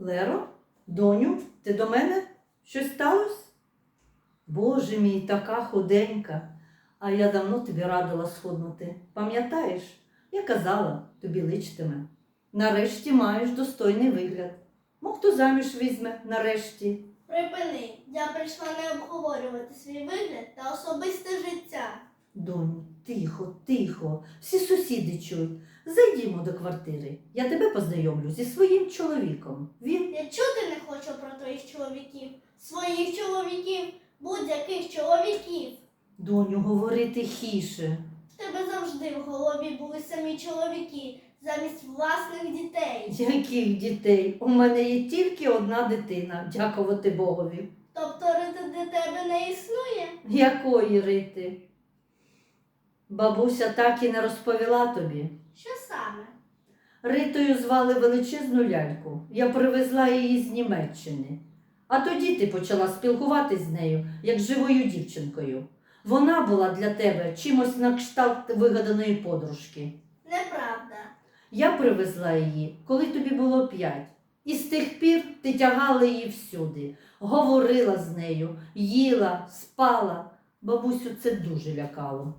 Леро, доню, ти до мене? Щось сталося? Боже мій, така худенька. А я давно тобі радила схуднути. Пам'ятаєш, я казала, тобі личтиме. Нарешті маєш достойний вигляд. Мов хто заміж візьме нарешті. Припини, я прийшла не обговорювати свій вигляд та особисте життя. Доню, тихо, тихо, всі сусіди чують. Зайдімо до квартири. Я тебе познайомлю зі своїм чоловіком. Він Я чути не хочу про твоїх чоловіків, своїх чоловіків, будь-яких чоловіків. доню говори тихіше. В тебе завжди в голові були самі чоловіки замість власних дітей. Яких дітей? У мене є тільки одна дитина, дякувати Богові. Тобто рити для тебе не існує? Якої рити? Бабуся так і не розповіла тобі. Що саме? Ритою звали величезну ляльку. Я привезла її з Німеччини. А тоді ти почала спілкуватись з нею, як живою дівчинкою. Вона була для тебе чимось на кшталт вигаданої подружки. Неправда. Я привезла її, коли тобі було п'ять. І з тих пір ти тягала її всюди, говорила з нею, їла, спала. Бабусю це дуже лякало.